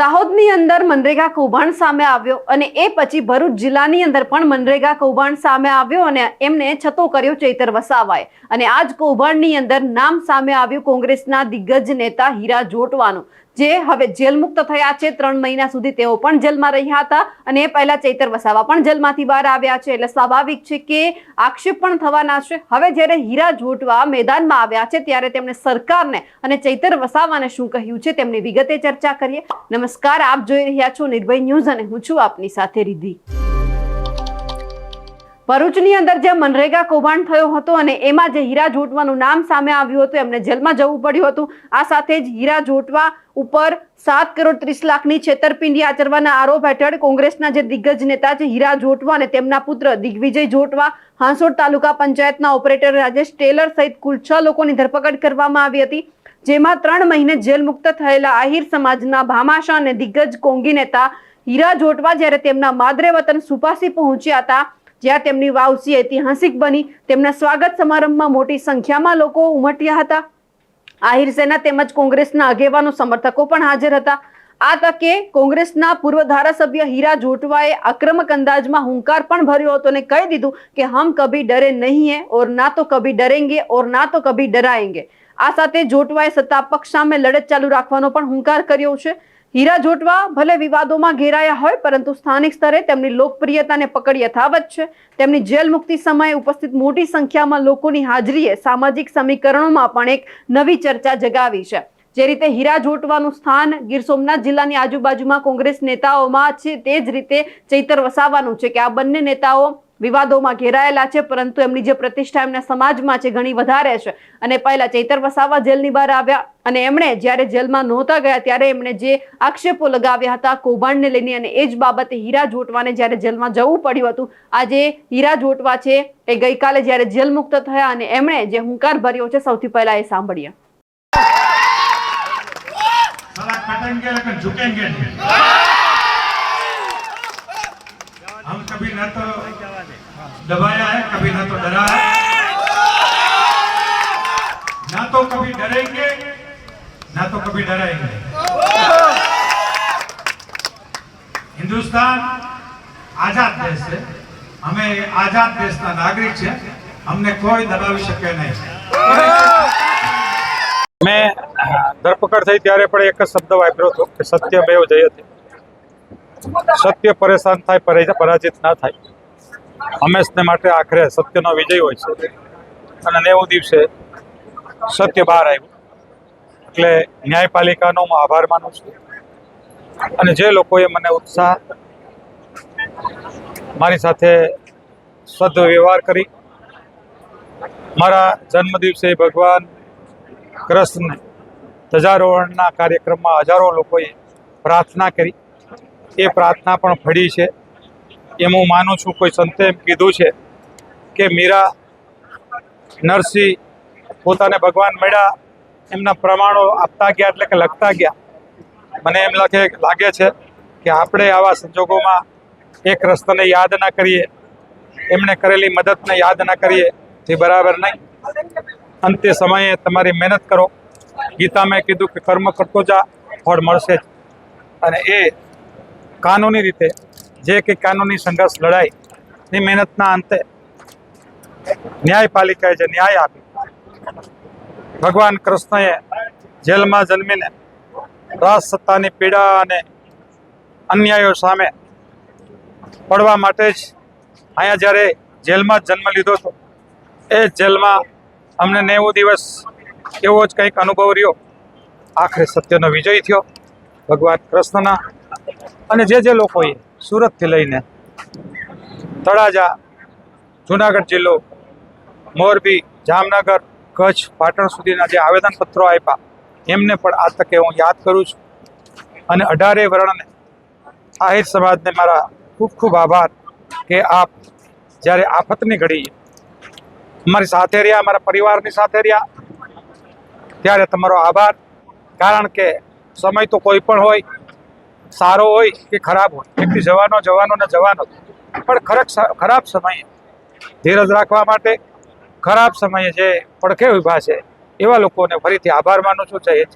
દાહોદની અંદર મનરેગા કૌભાંડ સામે આવ્યો અને એ પછી ભરૂચ જિલ્લાની અંદર પણ મનરેગા કૌભાંડ સામે આવ્યો અને એમને છતો કર્યો ચૈતર વસાવાએ. અને આ જ કૌભાંડની અંદર નામ સામે આવ્યું કોંગ્રેસના દિગ્ગજ નેતા હીરા જોટવાનું. જે હવે જેલ મુક્ત થયા છે ત્રણ મહિના સુધી તેઓ પણ જેલમાં રહ્યા હતા અને એ પહેલા ચૈતર વસાવા પણ જેલમાંથી બહાર આવ્યા છે. એટલે સ્વાભાવિક છે કે આક્ષેપ પણ થવાના છે. હવે જ્યારે હીરા જોટવા મેદાનમાં આવ્યા છે ત્યારે તેમણે સરકારને અને ચૈતર વસાવાને શું કહ્યું છે તેમની વિગતે ચર્ચા કરીએ. નમસ્કાર, આપ જોઈ રહ્યા છો નિર્ભય ન્યૂઝ અને હું છું આપની સાથે રિધિ ભરૂચની અંદર જે મનરેગા કૌભાંડ થયો હતો અને એમાં જે હીરા જોટવાનું નામ સામે આવ્યું હતું, એમને જેલમાં જવું પડ્યું હતું. આ સાથે જ હીરા જોટવા ઉપર સાત કરોડ ત્રીસ લાખની છેતરપિંડી આચરવાના આરોપ હેઠળ કોંગ્રેસના જે દિગ્ગજ નેતા છે, હીરા જોટવા અને તેમના પુત્ર દિગ્વિજય જોટવા હાંસોડ તાલુકા પંચાયતના ઓપરેટર રાજેશ ટેલર સહિત કુલ છ લોકોની ધરપકડ કરવામાં આવી હતી. જેમાં ત્રણ મહિને જેલ મુક્ત થયેલા આહિર સમાજના ભામાશા અને દિગ્ગજ કોંગી નેતા હીરા જોટવા જ્યારે તેમના માદરે વતન સુપાસી પહોંચ્યા હતા જ્યાં તેમની વાવસી ઐતિહાસિક બની, તેમના સ્વાગત સમારંભમાં મોટી સંખ્યામાં લોકો ઉમટ્યા હતા. આહિર સેના તેમજ કોંગ્રેસના આગેવાનો સમર્થકો પણ હાજર હતા. આ તકે કોંગ્રેસના પૂર્વ ધારાસભ્ય હીરા જોટવાએ આક્રમક અંદાજમાં હુંકાર પણ ભર્યો હતો અને કહી દીધું કે હમ કભી ડરે નહીં હે ઓર ના તો કભી ડરેંગે, ઓર ના તો કભી ડરાએંગે આ સાથે જોટવાએ સત્તા પક્ષ સામે લડત ચાલુ રાખવાનો પણ હુંકાર કર્યો છે. હીરા જોટવા ભલે વિવાદોમાં ઘેરાયા હોય, પરંતુ સ્થાનિક સ્તરે તેમની લોકપ્રિયતાને પકડ યથાવત છે. તેમની જેલ મુક્તિ સમયે ઉપસ્થિત મોટી સંખ્યામાં લોકોની હાજરીએ સામાજિક સમીકરણોમાં પણ એક નવી ચર્ચા જગાવી છે. જે રીતે હીરા જોટવાનું સ્થાન ગીર સોમનાથ જિલ્લાની આજુબાજુમાં કોંગ્રેસ નેતાઓમાં છે, તે જ રીતે ચૈતર વસાવાનું છે કે આ બંને નેતાઓ વિવાદોમાં ઘેરાયેલા છે, પરંતુ એમની જે પ્રતિષ્ઠા એમના સમાજમાં છે, ઘણી વધારે છે. અને પહેલા ચૈતર વસાવા જેલની બહાર આવ્યા અને એમણે જ્યારે જેલમાં નહોતા ગયા, ત્યારે એમણે જે આક્ષેપો લગાવ્યા હતા કૌભાંડને લઈને અને એ જ બાબતે હીરા જોટવાને જ્યારે જેલમાં જવું પડ્યું હતું, આજે હીરા જોટવા છે એ ગઈકાલે જ્યારે જેલ મુક્ત થયા અને એમણે જે હુંકાર ભર્યો છે, સૌથી પહેલા એ સાંભળીએ. कभी न तो दबाया है कभी न तो डरा है ना तो कभी डरेंगे ना तो कभी डराएंगे हिंदुस्तान आजाद देश है અમે આઝાદ દેશના નાગરિક છે અમને કોઈ દબાવી શકે નહીં મેં ધરપકડ થઈ ત્યારે પણ એક જ શબ્દ વાપર્યો હતો કે સત્ય મેવ જયતે સત્ય પરેશાન થાય પરાજિત ના થાય. હંમેશને માટે આખરે સત્યનો વિજય હોય છે. અને નેવું દિવસે સત્ય બહાર આવ્યું. એટલે ન્યાયપાલિકાનો હું આભાર માનું છું. અને જે લોકોએ મને ઉત્સાહ મારી સાથે સદવ્યવહાર કરી, મારા જન્મદિવસે ભગવાન કૃષ્ણ ધજારોહણના કાર્યક્રમમાં હજારો લોકોએ પ્રાર્થના કરી. એ પ્રાર્થના પણ ફળી છે. એમ હું માનું છું, કોઈ સંતે એમ કીધું છે કે મીરા નરસિંહ પોતાને ભગવાન મળ્યા, એમના પ્રમાણો આપતા ગયા એટલે કે લખતા ગયા. મને એમ લાગે લાગે છે કે આપણે આવા સંજોગોમાં એક રસ્તાને યાદ ના કરીએ એમણે કરેલી મદદને યાદ ના કરીએ, તે બરાબર નહીં. અંતે સમયે તમારી મહેનત કરો. ગીતામાં કીધું કે કર્મ કરતો જા, ફળ મળશે અને એ કાનૂની રીતે જે કે કાનૂની સંઘર્ષ લડાઈ ની મહેનતના અંતે ન્યાયપાલિકાએ જે ન્યાય આપ્યો. ભગવાન કૃષ્ણએ જેલમાં જન્મીને સત્તાની પીડા અને અન્યાયો સામે પડવા માટે જ અહીંયા જ્યારે જેલમાં જ જન્મ લીધો હતો, એ જેલમાં અમને નેવું દિવસ એવો જ કંઈક અનુભવ રહ્યો. આખરે સત્યનો વિજય થયો. ભગવાન કૃષ્ણના અને જે જે લોકોએ સુરતથી લઈને તળાજા, જુનાગઢ જિલ્લો, મોરબી, જામનગર, કચ્છ, પાટણ સુધીના જે આવેદનપત્રો આપ્યા, એમને પણ આ તકે હું યાદ કરું છું. અને અઢારે વર્ણને આહિર સમાજને મારા ખૂબ ખૂબ આભાર કે આપ જ્યારે આફતની ઘડી અમારી સાથે રહ્યા, અમારા પરિવારની સાથે રહ્યા, ત્યારે તમારો આભાર. કારણ કે સમય તો કોઈ પણ હોય સારો હોય કે ખરાબ હોય. વ્યક્તિ જવાનો જવાનો ને જવાનો. પણ ખરક ખરાબ સમયે ધીરજ રાખવા માટે ખરાબ સમયે જે પડખે ઊભા છે, એવા લોકોને ફરીથી આભાર માનું છું. જય હિન્દ.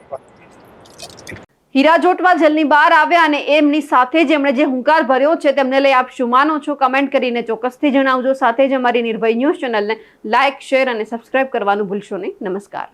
હીરા જોટવા જેલની બહાર આવ્યા અને એમની સાથે જ એમણે જે હુંકાર ભર્યો છે, તેમને લઈ આપ શું માનો છો? કમેન્ટ કરીને ચોક્કસથી જણાવજો. સાથે જ અમારી નિર્ભય ન્યૂઝ ચેનલને લાઇક, શેર અને સબસ્ક્રાઇબ કરવાનું ભૂલશો નહીં. નમસ્કાર.